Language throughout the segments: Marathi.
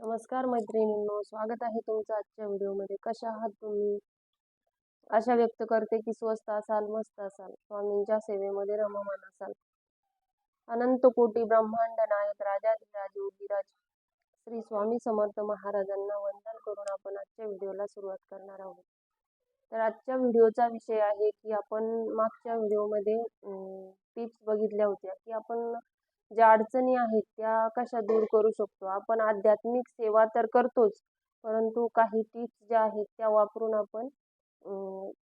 नमस्कार मैत्रिणींनो स्वागत आहे तुमचं आजच्या व्हिडिओमध्ये. कशा आहात तुम्ही? आशा व्यक्त करते की स्वस्त असाल मस्त असाल. स्वामींच्या सेवेमध्ये रममान असाल. अनंत कोटी ब्रह्मांड नायक राजाधिराज योगीराज श्री स्वामी समर्थ महाराजांना वंदन करून आपण आजच्या व्हिडिओला सुरुवात करणार आहोत. तर आजच्या व्हिडिओचा विषय आहे की आपण मागच्या व्हिडिओमध्ये टिप्स बघितल्या होत्या की आपण ज्या अडचणी आहेत त्या कशा दूर करू शकतो? आपण आध्यात्मिक सेवा तर करतोच परंतु काही टिप्स ज्या आहेत त्या वापरून आपण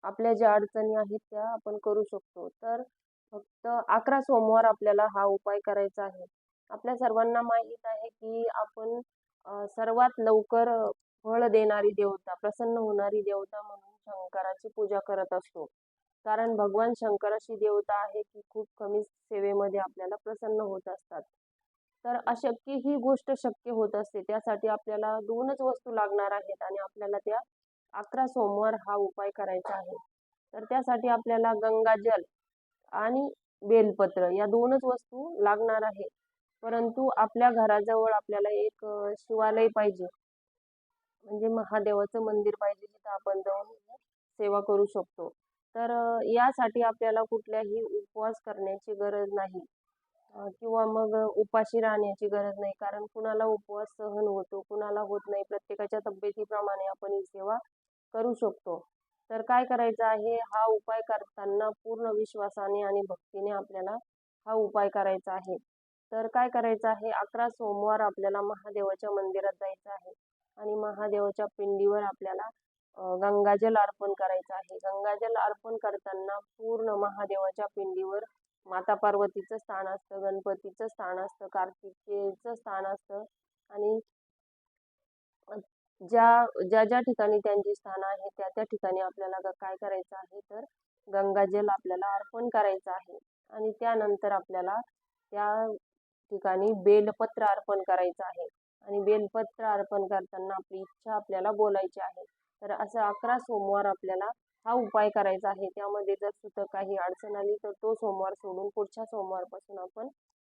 आपल्या ज्या अडचणी आहेत त्या आपण करू शकतो. तर फक्त अकरा सोमवार आपल्याला हा उपाय करायचा आहे. आपल्या सर्वांना माहीत आहे की आपण सर्वात लवकर फळ देणारी देवता प्रसन्न होणारी देवता म्हणून शंकराची पूजा करत असतो. कारण भगवान शंकर अशी देवता आहे की खूप कमी सेवेमध्ये आपल्याला प्रसन्न होत असतात. तर अशक्य ही गोष्ट शक्य होत असते. त्यासाठी आपल्याला दोनच वस्तू लागणार आहेत आणि आपल्याला त्या अकरा सोमवार हा उपाय करायचा आहे. तर त्यासाठी आपल्याला गंगाजल आणि बेलपत्र या दोनच वस्तू लागणार आहे परंतु आपल्या घराजवळ आपल्याला एक शिवालय पाहिजे. म्हणजे महादेवाचं मंदिर पाहिजे जिथं आपण जाऊन सेवा करू शकतो. तर यासाठी आपल्याला कुठल्याही उपवास करण्याची गरज नाही. किंवा मग उपाशी राहण्याची गरज नाही. कारण कुणाला उपवास सहन होतो कुणाला होत नाही. प्रत्येकाच्या तब्येतीप्रमाणे आपण ही सेवा करू शकतो. तर काय करायचं आहे? हा उपाय करताना पूर्ण विश्वासाने आणि भक्तीने आपल्याला हा उपाय करायचा आहे. तर काय करायचं आहे? अकरा सोमवार आपल्याला महादेवाच्या मंदिरात जायचं आहे. आणि महादेवाच्या पिंडीवर आपल्याला गंगाजल अर्पण करायचं आहे. गंगाजल अर्पण करताना पूर्ण महादेवाच्या पिंडीवर माता पार्वतीचं स्थान असतं गणपतीचं स्थान असतं कार्तिकेयचं स्थान असतं आणि ज्या ज्या ज्या ठिकाणी त्यांची स्थान आहे त्या त्या ठिकाणी आपल्याला काय करायचं आहे तर गंगाजल आपल्याला अर्पण करायचं आहे आणि त्यानंतर आपल्याला त्या ठिकाणी बेलपत्र अर्पण करायचं आहे. आणि बेलपत्र अर्पण करताना आपली इच्छा आपल्याला बोलायची आहे. तर असं अकरा सोमवार आपल्याला हा उपाय करायचा आहे. त्यामध्ये जर सुद्धा काही अडचण आली तर तो सोमवार सोडून पुढच्या सोमवारपासून आपण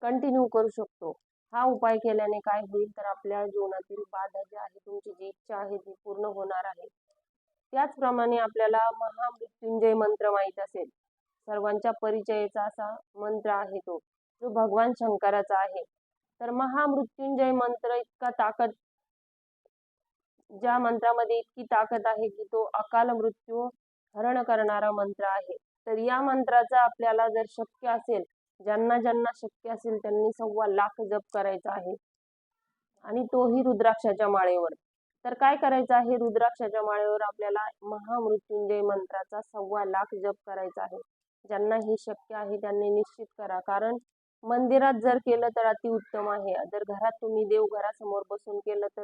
कंटिन्यू करू शकतो. हा उपाय केल्याने काय होईल तर आपल्या जीवनातील बाधा जी आहे तुमची जी इच्छा आहे ती पूर्ण होणार आहे. त्याचप्रमाणे आपल्याला महामृत्युंजय मंत्र माहीत असेल. सर्वांच्या परिचयाचा असा मंत्र आहे तो जो भगवान शंकराचा आहे. तर महामृत्युंजय मंत्र इतका ताकद ज्या मंत्रामध्ये इतकी ताकद आहे की तो अकाल मृत्यू हरण करणारा मंत्र आहे. तर या मंत्राचा आपल्याला जर शक्य असेल ज्यांना ज्यांना शक्य असेल त्यांनी सव्वा लाख जप करायचा आहे. आणि तोही रुद्राक्षाच्या माळेवर. तर काय करायचं आहे? रुद्राक्षाच्या माळेवर आपल्याला महामृत्युंजय मंत्राचा सव्वा लाख जप करायचा आहे. ज्यांना हे शक्य आहे त्यांनी निश्चित करा. कारण मंदिरात जर केलं तर अतिउत्तम आहे. जर घरात तुम्ही देवघरासमोर बसून केलं तर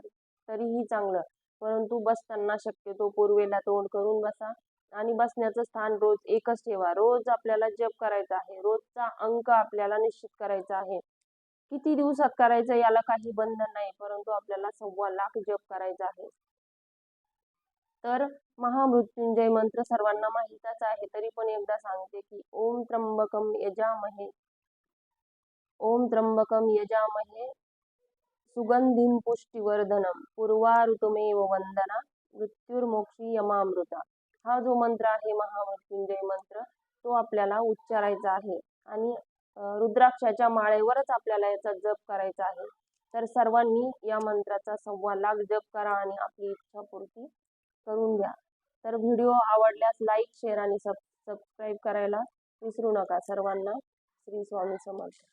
तरीही चांगलं. परंतु बसताना शक्यतो पूर्वेला तोंड करून बसा आणि बसण्याचं स्थान रोज एकच ठेवा. रोज आपल्याला जप करायचा आहे. रोजचा अंक आपल्याला निश्चित करायचा आहे. किती दिवसात करायचं याला काही बंधन नाही परंतु आपल्याला सव्वा लाख जप करायचा आहे. तर महामृत्युंजय मंत्र सर्वांना माहितच आहे. तरी पण एकदा सांगते की ओम त्र्यंबकम यजामहे. ओम त्र्यंबकम यजामहे. सुगंधीम पुष्टिवर्धनम पूर्वाऋतुमेव वंदना मृत्युर्मोक्षी यमामृता। हा जो मंत्र आहे महामृत्युंजय मंत्र तो आपल्याला उच्चारायचा आहे. आणि रुद्राक्षाच्या माळेवरच आपल्याला याचा जप करायचा आहे. तर सर्वांनी या मंत्राचा सव्वा लाख जप करा आणि आपली इच्छा पूर्ती करून घ्या. तर व्हिडिओ आवडल्यास लाईक शेअर आणि सब सबस्क्राईब करायला विसरू नका. सर्वांना श्री स्वामी समर्थ.